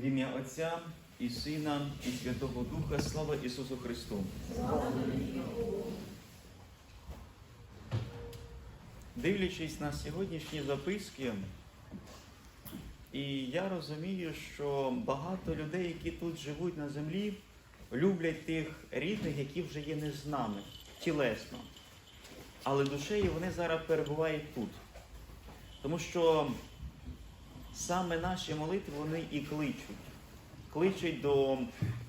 В ім'я Отця і Сина, і Святого Духа, слава Ісусу Христу. Дивлячись на сьогоднішні записки, і я розумію, що багато людей, які тут живуть на землі, люблять тих рідних, які вже є не з нами, тілесно. Але душею вони зараз перебувають тут. Тому що саме наші молитви вони і кличуть. Кличуть до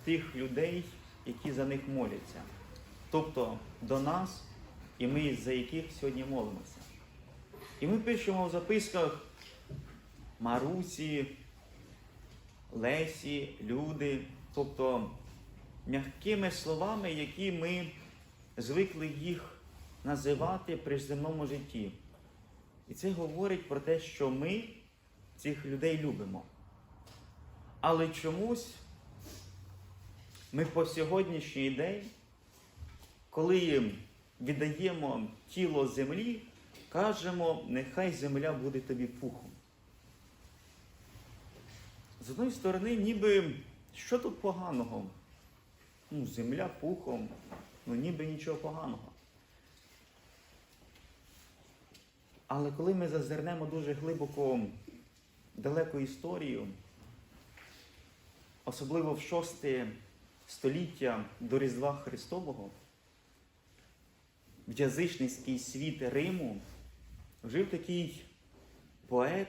тих людей, які за них моляться. Тобто до нас, і ми за яких сьогодні молимося. І ми пишемо в записках Марусі, Лесі, люди, тобто м'якими словами, які ми звикли їх називати при земному житті. І це говорить про те, що ми цих людей любимо. Але чомусь ми по сьогоднішній день, коли віддаємо тіло землі, кажемо, нехай земля буде тобі пухом. З одної сторони, ніби що тут поганого? Ну, земля пухом, ну ніби нічого поганого. Але коли ми зазирнемо дуже глибоко далеку історію, особливо в шосте століття до Різдва Христового, в язичницький світ Риму жив такий поет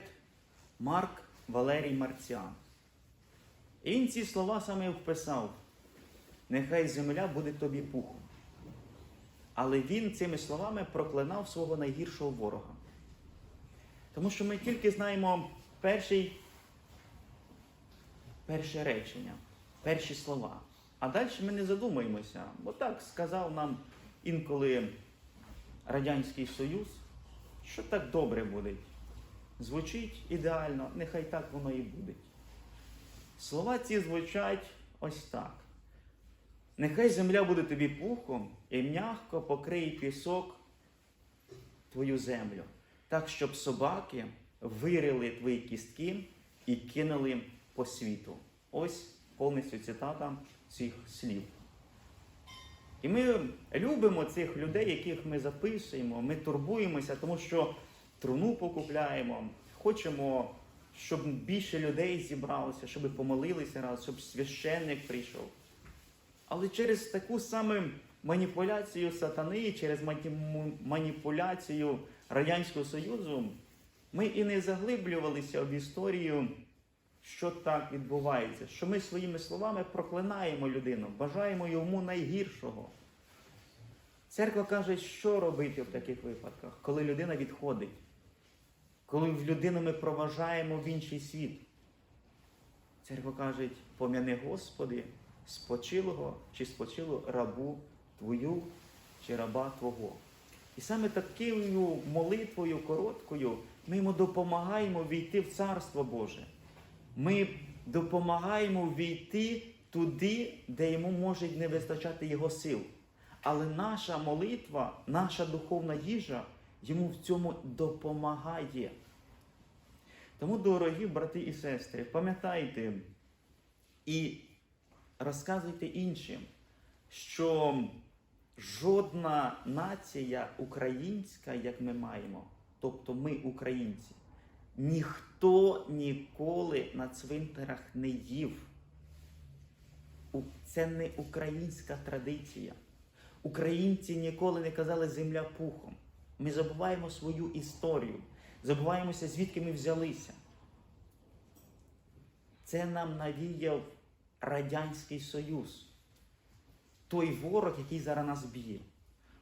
Марк Валерій Марціан. І він ці слова саме вписав: нехай земля буде тобі пухом. Але він цими словами проклинав свого найгіршого ворога. Тому що ми тільки знаємо перший, перше речення, перші слова. А далі ми не задумаємося, бо так сказав нам інколи Радянський Союз, що так добре буде. Звучить ідеально, нехай так воно і буде. Слова ці звучать ось так. Нехай земля буде тобі пухом і м'ягко покриє пісок твою землю, так, щоб собаки вирили твої кістки і кинули по світу. Ось повністю цитата цих слів. І ми любимо цих людей, яких ми записуємо, ми турбуємося, тому що труну покупляємо, хочемо, щоб більше людей зібралося, щоб помолилися раз, щоб священник прийшов. Але через таку саме маніпуляцію сатани, через маніпуляцію Радянського Союзу, ми і не заглиблювалися в історію, що так відбувається, що ми своїми словами проклинаємо людину, бажаємо йому найгіршого. Церква каже, що робити в таких випадках, коли людина відходить, коли в людину ми проважаємо в інший світ. Церква каже, пом'яни Господи, спочилого чи спочилу рабу твою чи раба Твого. І саме такою молитвою короткою ми йому допомагаємо війти в Царство Боже. Ми допомагаємо війти туди, де йому може не вистачати його сил. Але наша молитва, наша духовна їжа йому в цьому допомагає. Тому, дорогі брати і сестри, пам'ятайте і розказуйте іншим, що жодна нація українська, як ми маємо, тобто ми українці, ніхто ніколи на цвинтарах не їв. Це не українська традиція. Українці ніколи не казали земля пухом. Ми забуваємо свою історію, забуваємося, звідки ми взялися. Це нам навіяв Радянський Союз, той ворог, який зараз нас б'є.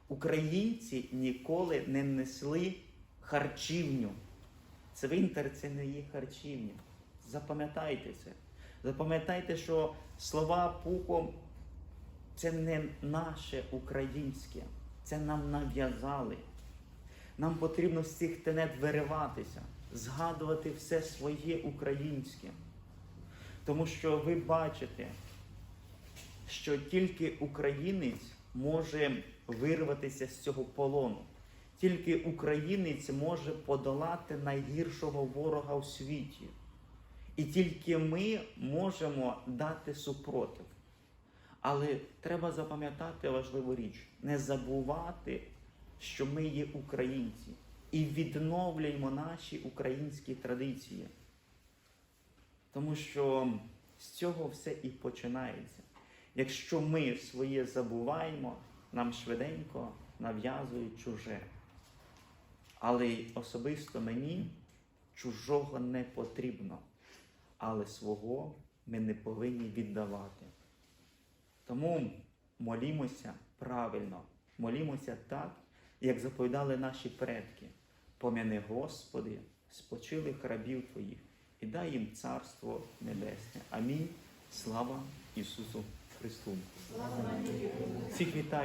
Українці ніколи не несли харчівню. Цвинтар це не є харчівня. Запам'ятайте це. Запам'ятайте, що слова пухом це не наше українське, це нам нав'язали. Нам потрібно з цих тенет вириватися, згадувати все своє українське. Тому що ви бачите, що тільки українець може вирватися з цього полону. Тільки українець може подолати найгіршого ворога у світі. І тільки ми можемо дати супротив. Але треба запам'ятати важливу річ: не забувати, що ми є українці, і відновлюємо наші українські традиції. Тому що з цього все і починається. Якщо ми своє забуваємо, нам швиденько нав'язують чуже. Але особисто мені чужого не потрібно, але свого ми не повинні віддавати. Тому молімося правильно, молімося так, як заповідали наші предки. Пом'яни, Господи, спочилих рабів Твоїх і дай їм царство небесне. Амінь. Слава Ісусу Христу. Всіх вітаю.